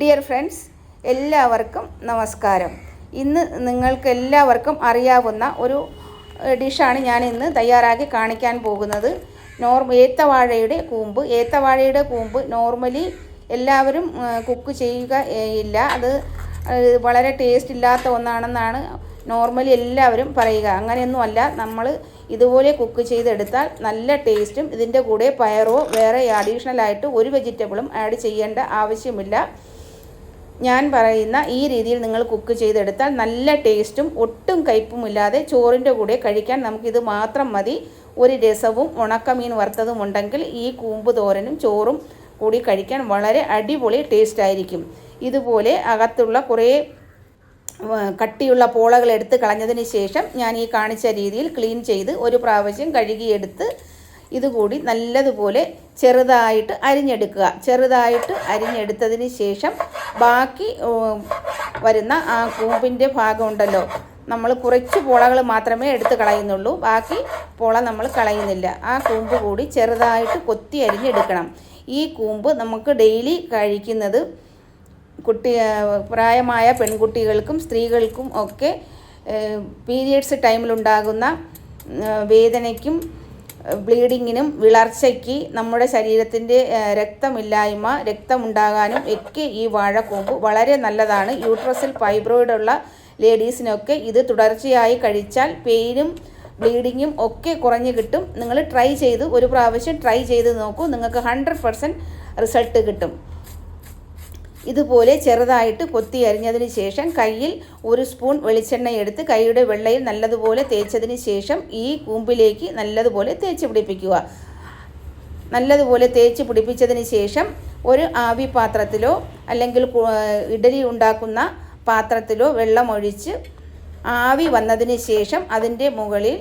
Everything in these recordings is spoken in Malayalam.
ഡിയർ ഫ്രണ്ട്സ് എല്ലാവർക്കും നമസ്കാരം. ഇന്ന് നിങ്ങൾക്ക് എല്ലാവർക്കും അറിയാവുന്ന ഒരു ഡിഷാണ് ഞാൻ ഇന്ന് തയ്യാറാക്കി കാണിക്കാൻ പോകുന്നത്. നോർമ ഏത്തവാഴയുടെ കൂമ്പ്. ഏത്തവാഴയുടെ കൂമ്പ് നോർമലി എല്ലാവരും കുക്ക് ചെയ്യുക ഇല്ല. അത് വളരെ ടേസ്റ്റ് ഇല്ലാത്ത ഒന്നാണെന്നാണ് നോർമലി എല്ലാവരും പറയുക. അങ്ങനെയൊന്നുമല്ല നമ്മൾ ഇതുപോലെ കുക്ക് ചെയ്തെടുത്താൽ നല്ല ടേസ്റ്റും ഇതിന്റെ കൂടെ പയറോ വേറെ അഡീഷണലായിട്ട് ഒരു വെജിറ്റബിളും ആഡ് ചെയ്യേണ്ട ആവശ്യമില്ല. ഞാൻ പറയുന്ന ഈ രീതിയിൽ നിങ്ങൾ കുക്ക് ചെയ്തെടുത്താൽ നല്ല ടേസ്റ്റും ഒട്ടും കയ്പുമില്ലാതെ ചോറിന്റെ കൂടെ കഴിക്കാൻ നമുക്കിത് മാത്രം മതി. ഒരു രസവും ഉണക്കമീൻ വറുത്തതും ഉണ്ടെങ്കിൽ ഈ കൂമ്പ് തോരനും ചോറും കൂടി കഴിക്കാൻ വളരെ അടിപൊളി ടേസ്റ്റ് ആയിരിക്കും. ഇതുപോലെ അകത്തുള്ള കുറേ കട്ടിയുള്ള പോളകൾ എടുത്ത് കളഞ്ഞതിന് ശേഷം ഞാൻ ഈ കാണിച്ച രീതിയിൽ ക്ലീൻ ചെയ്ത് ഒരു പ്രാവശ്യം കഴുകിയെടുത്ത് ഇതുകൂടി നല്ലതുപോലെ ചെറുതായിട്ട് അരിഞ്ഞെടുക്കുക. ചെറുതായിട്ട് അരിഞ്ഞെടുത്തതിന് ശേഷം ബാക്കി വരുന്ന ആ കൂമ്പിന്റെ ഭാഗം ഉണ്ടല്ലോ നമ്മൾ കുറച്ച് പോളകൾ മാത്രമേ എടുത്ത് കളയുന്നുള്ളൂ. ബാക്കി പോള നമ്മൾ കളയുന്നില്ല. ആ കൂമ്പ് കൂടി ചെറുതായിട്ട് കൊത്തി അരിഞ്ഞെടുക്കണം. ഈ കൂമ്പ് നമുക്ക് ഡെയിലി കഴിക്കുന്നത് കുട്ടി പ്രായമായ പെൺകുട്ടികൾക്കും സ്ത്രീകൾക്കും ഒക്കെ പീരിയഡ്സ് ടൈമിലുണ്ടാകുന്ന വേദനയ്ക്കും ബ്ലീഡിങ്ങിനും വിളർച്ചയ്ക്ക് നമ്മുടെ ശരീരത്തിന്റെ രക്തമില്ലായ്മ രക്തമുണ്ടാകാനും ഒക്കെ ഈ വാഴക്കൂമ്പ് വളരെ നല്ലതാണ്. യൂട്രസിൽ ഫൈബ്രോയിഡ് ഉള്ള ലേഡീസിനൊക്കെ ഇത് തുടർച്ചയായി കഴിച്ചാൽ പെയിനും ബ്ലീഡിങ്ങും ഒക്കെ കുറഞ്ഞു കിട്ടും. നിങ്ങൾ ട്രൈ ചെയ്ത് ഒരു പ്രാവശ്യം ട്രൈ ചെയ്ത് നോക്കൂ. നിങ്ങൾക്ക് ഹൺഡ്രഡ് റിസൾട്ട് കിട്ടും. ഇതുപോലെ ചെറുതായിട്ട് കൊത്തി അരിഞ്ഞതിന് ശേഷം കയ്യിൽ ഒരു സ്പൂൺ വെളിച്ചെണ്ണ എടുത്ത് കൈയുടെ വെള്ളയിൽ നല്ലതുപോലെ തേച്ചതിന് ശേഷം ഈ കൂമ്പിലേക്ക് നല്ലതുപോലെ തേച്ച് പിടിപ്പിക്കുക. നല്ലതുപോലെ തേച്ച് പിടിപ്പിച്ചതിന് ശേഷം ഒരു ആവി പാത്രത്തിലോ അല്ലെങ്കിൽ ഇഡലി ഉണ്ടാക്കുന്ന പാത്രത്തിലോ വെള്ളമൊഴിച്ച് ആവി വന്നതിന് ശേഷം അതിന്റെ മുകളിൽ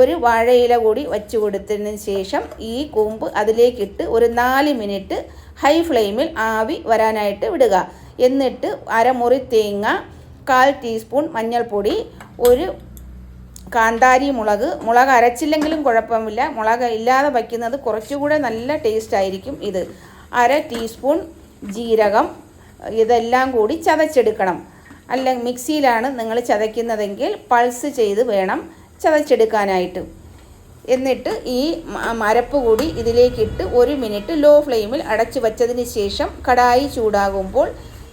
ഒരു വാഴയില കൂടി വച്ചു കൊടുത്തതിന് ശേഷം ഈ കൂമ്പ് അതിലേക്കിട്ട് ഒരു നാല് മിനിറ്റ് ഹൈ ഫ്ലെയിമിൽ ആവി വരാനായിട്ട് വിടുക. എന്നിട്ട് അരമുറി തേങ്ങ കാൽ ടീസ്പൂൺ മഞ്ഞൾപ്പൊടി ഒരു കാന്താരി മുളക്. മുളക് അരച്ചില്ലെങ്കിലും കുഴപ്പമില്ല. മുളക് ഇല്ലാതെ വയ്ക്കുന്നത് കുറച്ചുകൂടെ നല്ല ടേസ്റ്റ് ആയിരിക്കും ഇത്. അര ടീസ്പൂൺ ജീരകം. ഇതെല്ലാം കൂടി ചതച്ചെടുക്കണം. അല്ല മിക്സിയിലാണ് നിങ്ങൾ ചതയ്ക്കുന്നതെങ്കിൽ പൾസ് ചെയ്ത് വേണം. ചതച്ചെടുക്കാനായിട്ട്. എന്നിട്ട് ഈ മരപ്പ് കൂടി ഇതിലേക്കിട്ട് ഒരു മിനിറ്റ് ലോ ഫ്ലെയിമിൽ അടച്ചു വച്ചതിന് ശേഷം കടായി ചൂടാകുമ്പോൾ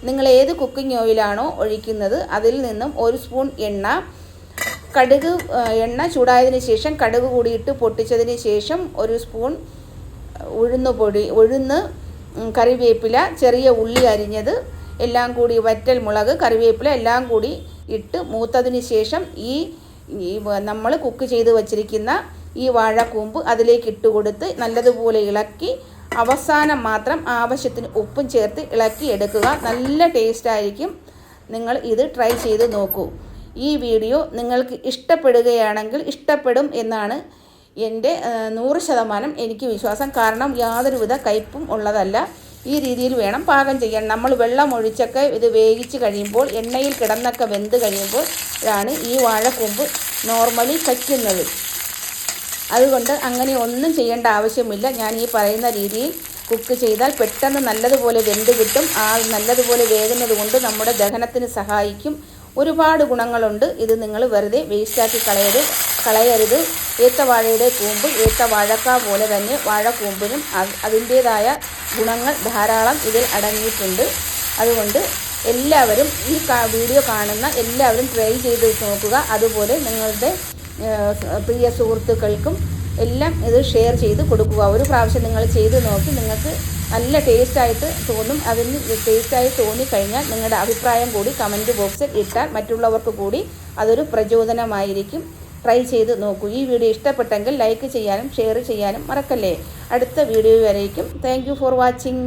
നിങ്ങൾ ഏത് കുക്കിംഗ് ഓയിലാണോ ഒഴിക്കുന്നത് അതിൽ നിന്നും ഒരു സ്പൂൺ എണ്ണ കടുക് എണ്ണ ചൂടായതിന് ശേഷം കടുക് കൂടിയിട്ട് പൊട്ടിച്ചതിന് ശേഷം ഒരു സ്പൂൺ ഉഴുന്ന് പൊടി ഉഴുന്ന് കറിവേപ്പില ചെറിയ ഉള്ളി അരിഞ്ഞത് എല്ലാം കൂടി വറ്റൽ മുളക് കറിവേപ്പില എല്ലാം കൂടി ഇട്ട് മൂത്തതിന് ശേഷം ഈ നമ്മൾ കുക്ക് ചെയ്ത് വച്ചിരിക്കുന്ന ഈ വാഴക്കൂമ്പ് അതിലേക്ക് ഇട്ട് കൊടുത്ത് നല്ലതുപോലെ ഇളക്കി അവസാനം മാത്രം ആവശ്യത്തിന് ഉപ്പും ചേർത്ത് ഇളക്കി എടുക്കുക. നല്ല ടേസ്റ്റായിരിക്കും നിങ്ങൾ ഇത് ട്രൈ ചെയ്ത് നോക്കൂ. ഈ വീഡിയോ നിങ്ങൾക്ക് ഇഷ്ടപ്പെടുകയാണെങ്കിൽ ഇഷ്ടപ്പെടും എന്നാണ് എന്റെ നൂറ് ശതമാനം എനിക്ക് വിശ്വാസം. കാരണം യാതൊരുവിധ കയ്പും ഉള്ളതല്ല. ഈ രീതിയിൽ വേണം പാകം ചെയ്യാൻ. നമ്മൾ വെള്ളം ഒഴിച്ചൊക്കെ ഇത് വേവിച്ച് കഴിയുമ്പോൾ എണ്ണയിൽ കിടന്നൊക്കെ വെന്ത് കഴിയുമ്പോൾ ഇതാണ് ഈ വാഴക്കൂമ്പ് നോർമലി കയ്ക്കുന്നത്. അതുകൊണ്ട് അങ്ങനെ ഒന്നും ചെയ്യേണ്ട ആവശ്യമില്ല. ഞാൻ ഈ പറയുന്ന രീതിയിൽ കുക്ക് ചെയ്താൽ പെട്ടെന്ന് നല്ലതുപോലെ വെന്ത് കിട്ടും. ആ നല്ലതുപോലെ വേകുന്നത് കൊണ്ട് നമ്മുടെ ദഹനത്തിന് സഹായിക്കും. ഒരുപാട് ഗുണങ്ങളുണ്ട്. ഇത് നിങ്ങൾ വെറുതെ വേസ്റ്റാക്കി കളയരുത്. കളയരുത്. ഏത്തവാഴയുടെ കൂമ്പ് ഏത്തവാഴക്ക പോലെ തന്നെ വാഴക്കൂമ്പിനും അതിന്റേതായ ഗുണങ്ങൾ ധാരാളം ഇതിൽ അടങ്ങിയിട്ടുണ്ട്. അതുകൊണ്ട് എല്ലാവരും ഈ വീഡിയോ കാണുന്ന എല്ലാവരും ട്രൈ ചെയ്ത് നോക്കുക. അതുപോലെ നിങ്ങളുടെ പ്രിയ സുഹൃത്തുക്കൾക്കും എല്ലാം ഇത് ഷെയർ ചെയ്ത് കൊടുക്കുക. ഒരു പ്രാവശ്യം നിങ്ങൾ ചെയ്ത് നോക്കി നിങ്ങൾക്ക് നല്ല ടേസ്റ്റായിട്ട് തോന്നും അതിന് ടേസ്റ്റായി തോന്നിക്കഴിഞ്ഞാൽ നിങ്ങളുടെ അഭിപ്രായം കൂടി കമന്റ് ബോക്സിൽ ഇട്ടാൽ മറ്റുള്ളവർക്ക് കൂടി അതൊരു പ്രചോദനമായിരിക്കും. ട്രൈ ചെയ്ത് നോക്കൂ. ഈ വീഡിയോ ഇഷ്ടപ്പെട്ടെങ്കിൽ ലൈക്ക് ചെയ്യാനും ഷെയർ ചെയ്യാനും മറക്കല്ലേ. അടുത്ത വീഡിയോ വരേക്കും. Thank for watching